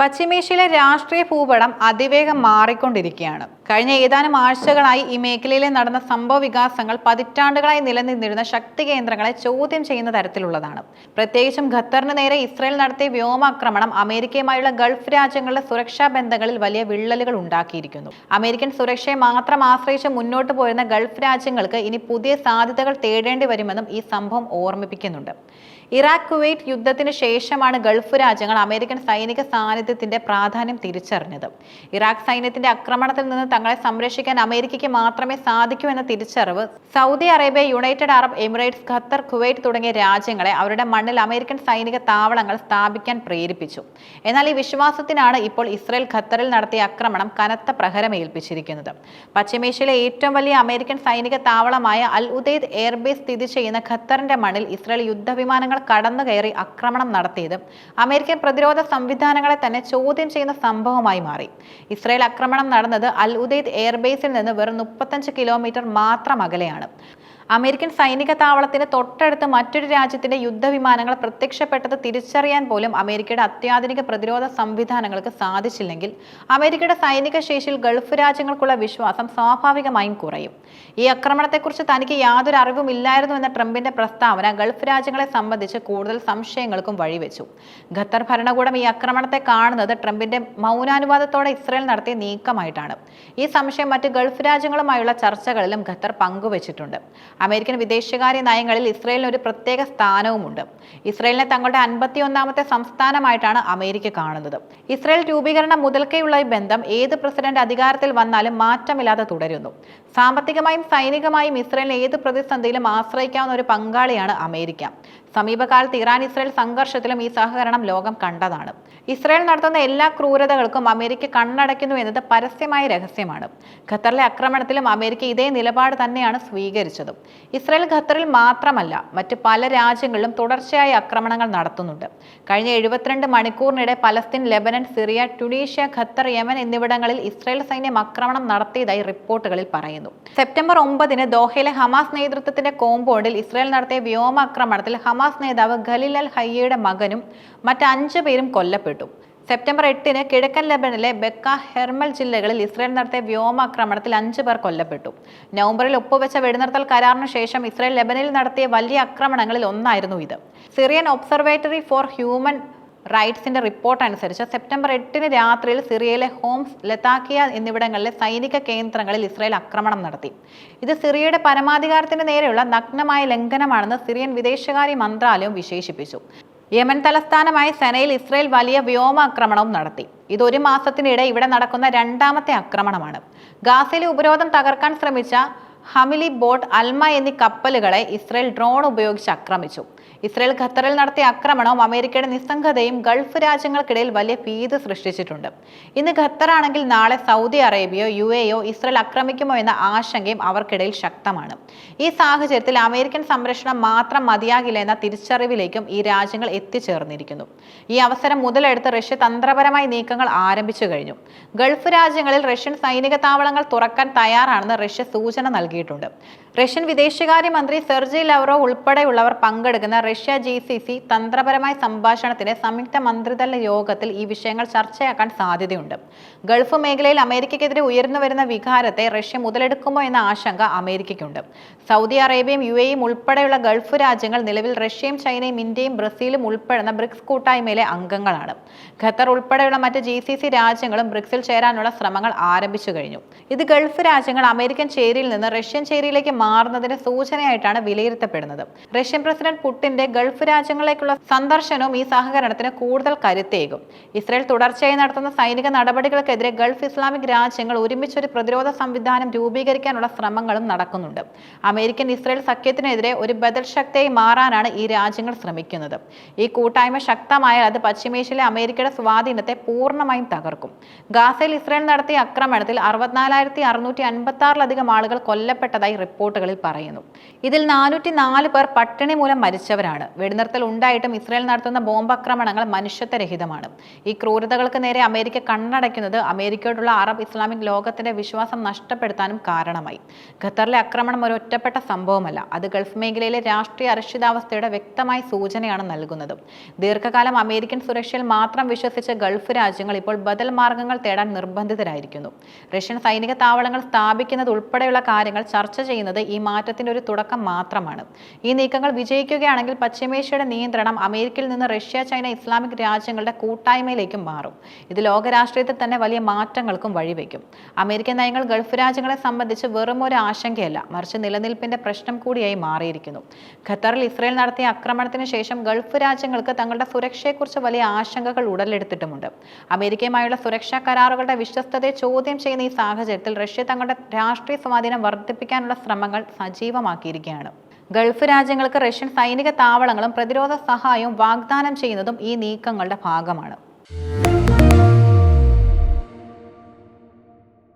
പശ്ചിമേഷ്യയിലെ രാഷ്ട്രീയ ഭൂപടം അതിവേഗം മാറിക്കൊണ്ടിരിക്കുകയാണ്. കഴിഞ്ഞ ഏതാനും ആഴ്ചകളായി ഈ മേഖലയിലെ നടന്ന സംഭവ വികാസങ്ങൾ പതിറ്റാണ്ടുകളായി നിലനിന്നിരുന്ന ശക്തി കേന്ദ്രങ്ങളെ ചോദ്യം ചെയ്യുന്ന തരത്തിലുള്ളതാണ്. പ്രത്യേകിച്ചും ഖത്തറിന് നേരെ ഇസ്രായേൽ നടത്തിയ വ്യോമാക്രമണം അമേരിക്കയുമായുള്ള ഗൾഫ് രാജ്യങ്ങളുടെ സുരക്ഷാ ബന്ധങ്ങളിൽ വലിയ വിള്ളലുകൾ ഉണ്ടാക്കിയിരിക്കുന്നു. അമേരിക്കൻ സുരക്ഷയെ മാത്രം ആശ്രയിച്ച് മുന്നോട്ട് പോരുന്ന ഗൾഫ് രാജ്യങ്ങൾക്ക് ഇനി പുതിയ സാധ്യതകൾ തേടേണ്ടി വരുമെന്നും ഈ സംഭവം ഓർമ്മിപ്പിക്കുന്നുണ്ട്. ഇറാഖ് കുവൈറ്റ് യുദ്ധത്തിന് ശേഷമാണ് ഗൾഫ് രാജ്യങ്ങൾ അമേരിക്കൻ സൈനിക സാന്നിധ്യത്തിന്റെ പ്രാധാന്യം തിരിച്ചറിഞ്ഞത്. ഇറാഖ് സൈന്യത്തിന്റെ ആക്രമണത്തിൽ നിന്ന് തങ്ങളെ സംരക്ഷിക്കാൻ അമേരിക്കയ്ക്ക് മാത്രമേ സാധിക്കൂ എന്ന തിരിച്ചറിവ് Saudi Arabia United Arab Emirates Qatar Kuwait തുടങ്ങിയ രാജ്യങ്ങളെ അവരുടെ മണ്ണിൽ അമേരിക്കൻ സൈനിക താവളങ്ങൾ സ്ഥാപിക്കാൻ പ്രേരിപ്പിച്ചു. എന്നാൽ ഈ വിശ്വാസത്തിനാണ് ഇപ്പോൾ ഇസ്രയേൽ ഖത്തറിൽ നടത്തിയ ആക്രമണം കനത്ത പ്രഹരമേൽപ്പിച്ചിരിക്കുന്നത്. പശ്ചിമേഷ്യയിലെ ഏറ്റവും വലിയ അമേരിക്കൻ സൈനിക താവളമായ അൽ ഉദൈദ് എയർബേസ് സ്ഥിതി ചെയ്യുന്ന ഖത്തറിന്റെ മണ്ണിൽ ഇസ്രയേൽ യുദ്ധവിമാനങ്ങൾ കടന്നു കയറി ആക്രമണം നടത്തിയത് അമേരിക്കൻ പ്രതിരോധ സംവിധാനങ്ങളെ തന്നെ ചോദ്യം ചെയ്യുന്ന സംഭവമായി മാറി. ഇസ്രയേൽ ആക്രമണം നടന്നത് അൽ ഉദൈദ് എയർബേസിൽ നിന്ന് വെറും മുപ്പത്തഞ്ച് കിലോമീറ്റർ മാത്രം അകലെയാണ്. അമേരിക്കൻ സൈനിക താവളത്തിന് തൊട്ടടുത്ത് മറ്റൊരു രാജ്യത്തിന്റെ യുദ്ധവിമാനങ്ങൾ പ്രത്യക്ഷപ്പെട്ടത് തിരിച്ചറിയാൻ പോലും അമേരിക്കയുടെ അത്യാധുനിക പ്രതിരോധ സംവിധാനങ്ങൾക്ക് സാധിച്ചില്ലെങ്കിൽ അമേരിക്കയുടെ സൈനിക ശേഷിയിൽ ഗൾഫ് രാജ്യങ്ങൾക്കുള്ള വിശ്വാസം സ്വാഭാവികമായും കുറയും. ഈ ആക്രമണത്തെക്കുറിച്ച് തനിക്ക് യാതൊരു അറിവും ഇല്ലായിരുന്നു എന്ന ട്രംപിന്റെ പ്രസ്താവന ഗൾഫ് രാജ്യങ്ങളെ സംബന്ധിച്ച് കൂടുതൽ സംശയങ്ങൾക്കും വഴിവെച്ചു. ഖത്തർ ഭരണകൂടം ഈ ആക്രമണത്തെ കാണുന്നത് ട്രംപിന്റെ മൗനാനുവാദത്തോടെ ഇസ്രയേൽ നടത്തിയ നീക്കമായിട്ടാണ്. ഈ സംശയം മറ്റ് ഗൾഫ് രാജ്യങ്ങളുമായുള്ള ചർച്ചകളിലും ഖത്തർ പങ്കുവച്ചിട്ടുണ്ട്. അമേരിക്കൻ വിദേശകാര്യ നയങ്ങളിൽ ഇസ്രയേലിന് ഒരു പ്രത്യേക സ്ഥാനവുമുണ്ട്. ഇസ്രയേലിനെ തങ്ങളുടെ അൻപത്തിയൊന്നാമത്തെ സംസ്ഥാനമായിട്ടാണ് അമേരിക്ക കാണുന്നത്. ഇസ്രയേൽ രൂപീകരണം മുതൽക്കേയുള്ള ഈ ബന്ധം ഏത് പ്രസിഡന്റ് അധികാരത്തിൽ വന്നാലും മാറ്റമില്ലാതെ തുടരുന്നു. സാമ്പത്തികമായും സൈനികമായും ഇസ്രയേലിനെ ഏത് പ്രതിസന്ധിയിലും ആശ്രയിക്കാവുന്ന ഒരു പങ്കാളിയാണ് അമേരിക്ക. സമീപകാലത്ത് ഇറാൻ ഇസ്രയേൽ സംഘർഷത്തിലും ഈ സഹകരണം ലോകം കണ്ടതാണ്. ഇസ്രയേൽ നടത്തുന്ന എല്ലാ ക്രൂരതകൾക്കും അമേരിക്ക കണ്ണടയ്ക്കുന്നു എന്നത് പരസ്യമായ രഹസ്യമാണ്. ഖത്തറിലെ ആക്രമണത്തിലും അമേരിക്ക ഇതേ നിലപാട് തന്നെയാണ് സ്വീകരിച്ചത്. ഇസ്രയേൽ ഖത്തറിൽ മാത്രമല്ല മറ്റ് പല രാജ്യങ്ങളിലും തുടർച്ചയായി ആക്രമണങ്ങൾ നടത്തുന്നുണ്ട്. കഴിഞ്ഞ എഴുപത്തിരണ്ട് മണിക്കൂറിനിടെ Palestine Lebanon Syria Tunisia Qatar Yemen എന്നിവിടങ്ങളിൽ ഇസ്രയേൽ സൈന്യം ആക്രമണം നടത്തിയതായി റിപ്പോർട്ടുകളിൽ പറയുന്നു. സെപ്റ്റംബർ ഒമ്പതിന് ദോഹയിലെ ഹമാസ് നേതൃത്വത്തിന്റെ കോമ്പൗണ്ടിൽ ഇസ്രയേൽ നടത്തിയ വ്യോമാക്രമണത്തിൽ ഹമാസ് നേതാവ് ഖലിൽ അൽ ഹയ്യയുടെ മകനും മറ്റ് അഞ്ച് പേരും കൊല്ലപ്പെട്ടു. സെപ്റ്റംബർ എട്ടിന് കിഴക്കൻ ലെബനിലെ ബെക്ക ഹെർമൽ ജില്ലകളിൽ ഇസ്രായേൽ നടത്തിയ വ്യോമാക്രമണത്തിൽ അഞ്ചു പേർ കൊല്ലപ്പെട്ടു. നവംബറിൽ ഒപ്പുവെച്ച വെടിനിർത്തൽ കരാറിന് ശേഷം ഇസ്രായേൽ ലബനിൽ നടത്തിയ വലിയ ആക്രമണങ്ങളിൽ ഒന്നായിരുന്നു ഇത്. സിറിയൻ ഒബ്സർവേറ്ററി ഫോർ ഹ്യൂമൻ റൈറ്റ്സിന്റെ റിപ്പോർട്ട് അനുസരിച്ച് സെപ്റ്റംബർ എട്ടിന് രാത്രിയിൽ സിറിയയിലെ ഹോംസ് ലതാക്കിയ എന്നിവിടങ്ങളിലെ സൈനിക കേന്ദ്രങ്ങളിൽ ഇസ്രായേൽ ആക്രമണം നടത്തി. ഇത് സിറിയയുടെ പരമാധികാരത്തിന് നേരെയുള്ള നഗ്നമായ ലംഘനമാണെന്ന് സിറിയൻ വിദേശകാര്യ മന്ത്രാലയം വിശേഷിപ്പിച്ചു. യമൻ തലസ്ഥാനമായ സെനയിൽ ഇസ്രായേൽ വലിയ വ്യോമാക്രമണവും നടത്തി. ഇത് ഒരു മാസത്തിനിടെ ഇവിടെ നടക്കുന്ന രണ്ടാമത്തെ ആക്രമണമാണ്. ഗാസയിലെ ഉപരോധം തകർക്കാൻ ശ്രമിച്ച ഹമിലി ബോട്ട് അൽമ എന്നീ കപ്പലുകളെ ഇസ്രായേൽ ഡ്രോൺ ഉപയോഗിച്ച് ആക്രമിച്ചു. ഇസ്രായേൽ ഖത്തറിൽ നടത്തിയ ആക്രമണവും അമേരിക്കയുടെ നിസ്സംഗതയും ഗൾഫ് രാജ്യങ്ങൾക്കിടയിൽ വലിയ ഭീതി സൃഷ്ടിച്ചിട്ടുണ്ട്. ഇന്ന് ഖത്തറാണെങ്കിൽ നാളെ സൗദി അറേബ്യയോ യു എയോ ഇസ്രയേൽ ആക്രമിക്കുമോ എന്ന ആശങ്കയും അവർക്കിടയിൽ ശക്തമാണ്. ഈ സാഹചര്യത്തിൽ അമേരിക്കൻ സംരക്ഷണം മാത്രം മതിയാകില്ല എന്ന തിരിച്ചറിവിലേക്കും ഈ രാജ്യങ്ങൾ എത്തിച്ചേർന്നിരിക്കുന്നു. ഈ അവസരം മുതലെടുത്ത് റഷ്യ തന്ത്രപരമായ നീക്കങ്ങൾ ആരംഭിച്ചു കഴിഞ്ഞു. ഗൾഫ് രാജ്യങ്ങളിൽ റഷ്യൻ സൈനിക താവളങ്ങൾ തുറക്കാൻ തയ്യാറാണെന്ന് റഷ്യ സൂചന നൽകിയിട്ടുണ്ട്. റഷ്യൻ വിദേശകാര്യമന്ത്രി സെർജി ലവറോ ഉൾപ്പെടെയുള്ളവർ പങ്കെടുക്കുന്ന റഷ്യ ജി സി സി തന്ത്രപരമായ സംഭാഷണത്തിന്റെ സംയുക്ത മന്ത്രിതല യോഗത്തിൽ ഈ വിഷയങ്ങൾ ചർച്ചയാക്കാൻ സാധ്യതയുണ്ട്. ഗൾഫ് മേഖലയിൽ അമേരിക്കയ്ക്കെതിരെ ഉയർന്നു വരുന്ന വികാരത്തെ റഷ്യ മുതലെടുക്കുമോ എന്ന ആശങ്ക അമേരിക്കയ്ക്കുണ്ട്. സൗദി അറേബ്യയും യു എയും ഉൾപ്പെടെയുള്ള ഗൾഫ് രാജ്യങ്ങൾ നിലവിൽ റഷ്യയും ചൈനയും ഇന്ത്യയും ബ്രസീലും ഉൾപ്പെടുന്ന ബ്രിക്സ് കൂട്ടായ്മയിലെ അംഗങ്ങളാണ്. ഖത്തർ ഉൾപ്പെടെയുള്ള മറ്റ് ജി സി സി രാജ്യങ്ങളും ബ്രിക്സിൽ ചേരാനുള്ള ശ്രമങ്ങൾ ആരംഭിച്ചു കഴിഞ്ഞു. ഇത് ഗൾഫ് രാജ്യങ്ങൾ അമേരിക്കൻ ചേരിയിൽ നിന്ന് റഷ്യൻ ചേരിയിലേക്ക് മാറുന്നതിന് സൂചനയായിട്ടാണ് വിലയിരുത്തപ്പെടുന്നത്. റഷ്യൻ പ്രസിഡന്റ് പുടിന്റെ ഗൾഫ് രാജ്യങ്ങളിലേക്കുള്ള സന്ദർശനവും ഈ സഹകരണത്തിന് കൂടുതൽ കരുത്തേകും. ഇസ്രയേൽ തുടർച്ചയായി നടത്തുന്ന സൈനിക നടപടികൾക്കെതിരെ ഗൾഫ് ഇസ്ലാമിക് രാജ്യങ്ങൾ ഒരുമിച്ചൊരു പ്രതിരോധ സംവിധാനം രൂപീകരിക്കാനുള്ള ശ്രമങ്ങളും നടക്കുന്നുണ്ട്. അമേരിക്കൻ ഇസ്രയേൽ സഖ്യത്തിനെതിരെ ഒരു ബദൽ ശക്തിയായി മാറാനാണ് ഈ രാജ്യങ്ങൾ ശ്രമിക്കുന്നത്. ഈ കൂട്ടായ്മ ശക്തമായാൽ അത് പശ്ചിമേഷ്യയിലെ അമേരിക്കയുടെ സ്വാധീനത്തെ പൂർണമായും തകർക്കും. ഗാസയിൽ ഇസ്രയേൽ നടത്തിയ ആക്രമണത്തിൽ അറുപത്തിനാലായിരത്തി അറുന്നൂറ്റി അൻപത്തി ആറിലധികം ആളുകൾ കൊല്ലപ്പെട്ടതായി റിപ്പോർട്ട് റിപ്പോർട്ടുകളിൽ പറയുന്നു. ഇതിൽ നാനൂറ്റി നാല് പേർ പട്ടിണി മൂലം മരിച്ചവരാണ്. വെടിനിർത്തൽ ഉണ്ടായിട്ടും ഇസ്രായേൽ നടത്തുന്ന ബോംബാക്രമണങ്ങൾ മനുഷ്യത്വരഹിതമാണ് ഈ ക്രൂരതകൾക്ക് നേരെ അമേരിക്ക കണ്ണടയ്ക്കുന്നത് അമേരിക്കയോടുള്ള അറബ് ഇസ്ലാമിക് ലോകത്തിന്റെ വിശ്വാസം നഷ്ടപ്പെടുത്താനും കാരണമായി. ഖത്തറിലെ ആക്രമണം ഒരു ഒറ്റപ്പെട്ട സംഭവമല്ല. അത് ഗൾഫ് മേഖലയിലെ രാഷ്ട്രീയ അരക്ഷിതാവസ്ഥയുടെ വ്യക്തമായ സൂചനയാണ് നൽകുന്നത്. ദീർഘകാലം അമേരിക്കൻ സുരക്ഷയിൽ മാത്രം വിശ്വസിച്ച ഗൾഫ് രാജ്യങ്ങൾ ഇപ്പോൾ ബദൽ മാർഗങ്ങൾ തേടാൻ നിർബന്ധിതരായിരിക്കുന്നു. റഷ്യൻ സൈനിക താവളങ്ങൾ സ്ഥാപിക്കുന്നത് ഉൾപ്പെടെയുള്ള കാര്യങ്ങൾ ചർച്ച ചെയ്യുന്നത് ഈ മാറ്റത്തിന്റെ ഒരു തുടക്കം മാത്രമാണ്. ഈ നീക്കങ്ങൾ വിജയിക്കുകയാണെങ്കിൽ പശ്ചിമേഷ്യയുടെ നിയന്ത്രണം അമേരിക്കയിൽ നിന്ന് റഷ്യ ചൈന ഇസ്ലാമിക് രാജ്യങ്ങളുടെ കൂട്ടായ്മയിലേക്കും മാറും. ഇത് ലോകരാഷ്ട്രീയത്തിൽ തന്നെ വലിയ മാറ്റങ്ങൾക്കും വഴിവെക്കും. അമേരിക്കൻ നയങ്ങൾ ഗൾഫ് രാജ്യങ്ങളെ സംബന്ധിച്ച് വെറും ഒരു ആശങ്കയല്ല മറിച്ച് നിലനിൽപ്പിന്റെ പ്രശ്നം കൂടിയായി മാറിയിരിക്കുന്നു. ഖത്തറിൽ ഇസ്രായേൽ നടത്തിയ ആക്രമണത്തിന് ശേഷം ഗൾഫ് രാജ്യങ്ങൾക്ക് തങ്ങളുടെ സുരക്ഷയെക്കുറിച്ച് വലിയ ആശങ്കകൾ ഉടലെടുത്തിട്ടുമുണ്ട്. അമേരിക്കയുമായുള്ള സുരക്ഷാ കരാറുകളുടെ വിശ്വസ്തതയെ ചോദ്യം ചെയ്യുന്ന ഈ സാഹചര്യത്തിൽ റഷ്യ തങ്ങളുടെ രാഷ്ട്രീയ സ്വാധീനം വർദ്ധിപ്പിക്കാനുള്ള ശ്രമങ്ങൾ സജീവമാക്കിയിരിക്കുകയാണ്. ഗൾഫ് രാജ്യങ്ങൾക്ക് റഷ്യൻ സൈനിക താവളങ്ങളും പ്രതിരോധ സഹായവും വാഗ്ദാനം ചെയ്യുന്നതും ഈ നീക്കങ്ങളുടെ ഭാഗമാണ്.